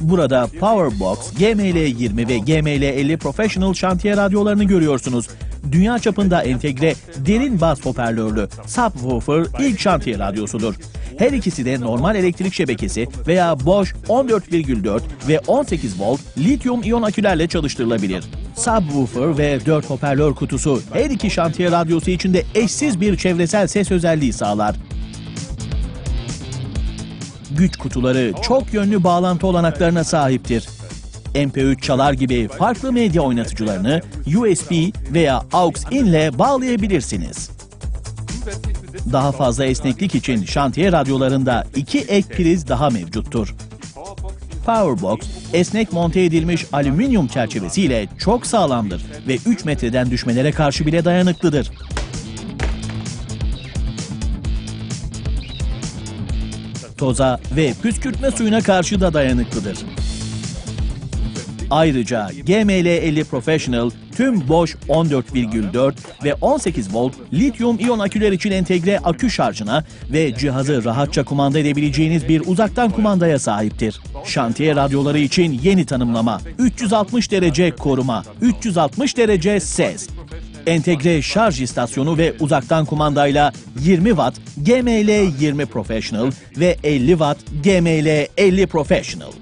Burada Powerbox, GML20 ve GML50 Professional şantiye radyolarını görüyorsunuz. Dünya çapında entegre derin bas hoparlörlü subwoofer ilk şantiye radyosudur. Her ikisi de normal elektrik şebekesi veya Bosch 14,4 ve 18 volt lityum iyon akülerle çalıştırılabilir. Subwoofer ve 4 hoparlör kutusu her iki şantiye radyosu içinde eşsiz bir çevresel ses özelliği sağlar. Güç kutuları çok yönlü bağlantı olanaklarına sahiptir. MP3 çalar gibi farklı medya oynatıcılarını USB veya AUX-in ile bağlayabilirsiniz. Daha fazla esneklik için şantiye radyolarında iki ek priz daha mevcuttur. Powerbox, esnek monte edilmiş alüminyum çerçevesiyle çok sağlamdır ve 3 metreden düşmelere karşı bile dayanıklıdır. Toza ve püskürtme suyuna karşı da dayanıklıdır. Ayrıca GML50 Professional tüm Bosch 14,4 ve 18 volt lityum iyon aküler için entegre akü şarjına ve cihazı rahatça kumanda edebileceğiniz bir uzaktan kumandaya sahiptir. Şantiye radyoları için yeni tanımlama 360 derece koruma, 360 derece ses. Entegre şarj istasyonu ve uzaktan kumandayla 20 Watt GML 20 Professional ve 50 Watt GML 50 Professional.